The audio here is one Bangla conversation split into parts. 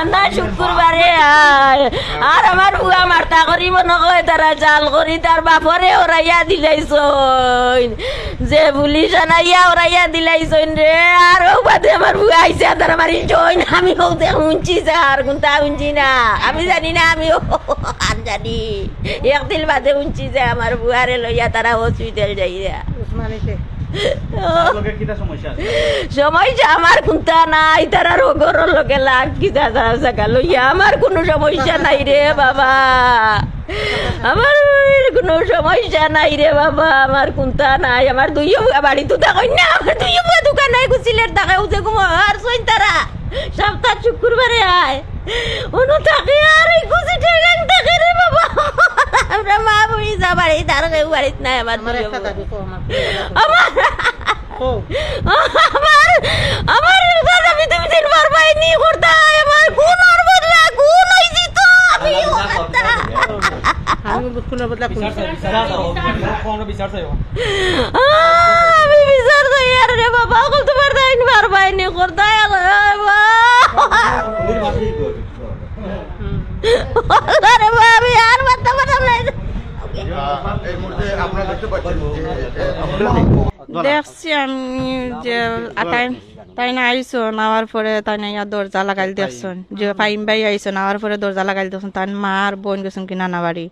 আন্দা শুক্রবারে আর আমার বুয়া মার্তা করি মনে কয় তারা জাল করি তার বাপরে ওরাইয়া দিলাইছইন। যে পুলিশ আনাইয়া ওরাইয়া দিলাইছইন রে আর ও বাদে আমার বুয়া আইছে তারা মারি জইন। আমি কৌতে শুনছি স্যার কোনটা শুনছি না। আমি জানি না আমি আর জানি। একদিন বাদে শুনছি যে আমার বুয়ারে লইয়া তারা হসপিটাল যাইয়া। সমস্যা আমার কোনটা নাই, তারা রোগর লগে লাগ কি জাগা লইয়া আমার কোনো সমস্যা নাই রে বাবা। আমার কোনো সমস্যা নাই রে বাবা, আমার কোনটা নাই। আমার দুই বাড়ি তো দেখই না, আমার দুই দোকান নাই গুছিলের টাকা উঠে ঘুমো আর সইন তারা। সপ্তাহ শুক্রবারে আয়। অনু থাকে আর গুছি ঠেকান থাকে রে বাবা। যা বাড়ি তার কেউ বাড়িত নাই আমার আমার আমার আমার আমি তুমি দিন পারবাই নি করতা আমার কোন আর বদলা কোন হইছি তো আমি আমি কোনো বদলা চাই, চাই, কোন বিচার চাই আমি বিচার দেই আর রে বাবা কল তোমার দাইন পারবাই নি করতা আরে বাবা আমি আর মারতে পারলাম না এই মুহূর্তে আপনারা দেখতে পাচ্ছেন দেখছি আমি যে তাই তাই না আইসো নাওয়ার পরে তাই না ইয়া দরজা লাগাই দেখছন। যে ফাইম বাই আইসো নাওয়ার পরে দরজা লাগাই দেখছন তার মা আর বোন গেছেন কি নানা বাড়ি।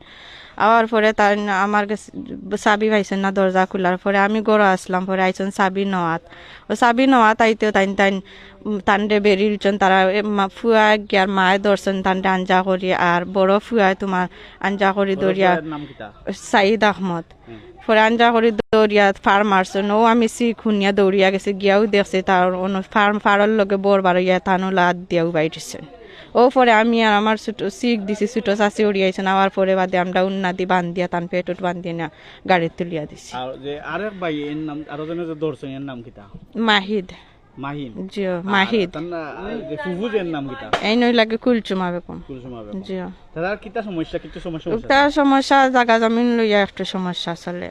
আওয়ার পরে তাই আমার চাবি পাইছেন না দরজা খোলার পরে আমি গড় আসলাম পরে আইসন চাবি নেওয়াত। ও চাবি নেওয়াত আইতেও তাইন তাইন তান্ডে বেরিয়েছেন তারা ফুয়া গিয়ার মায়ে ধরছেন তান্ডে আঞ্জা করি আর বড় ফুয়ায় তোমার আঞ্জা করি দরিয়া সাইদ আহমদ। পরে আঞ্জা করে দৌড়িয়া ফার মারছেন ও আমি সি খুনিয়া দৌড়িয়া গেছে গিয়াও দেখছে তার ফার্ম ফাড়ার লগে বোর বারইয়া তানো লাদ দিয়াও বাইরেছেন ও পরে আমি আর আমার ছোট শিখ দিছি ছোট চাষি উড়িয়াইছেন আমার পরে বাদে আমরা উন্নাদি বান্ধিয়া তান পেটুট বান্ধিয়ে না গাড়ি তুলিয়া দিছি। আরেক ভাই এর নাম আরও জনে যে দর্শন এর নাম কিটা মাহিদ। মাহিন না কিটা এই নই লাগে কুলচুমা বেগম। জিও তার আর সমস্যা কিছু সমস্যা? সমস্যা জাগা জমিন লইয়া একটা সমস্যা চলে।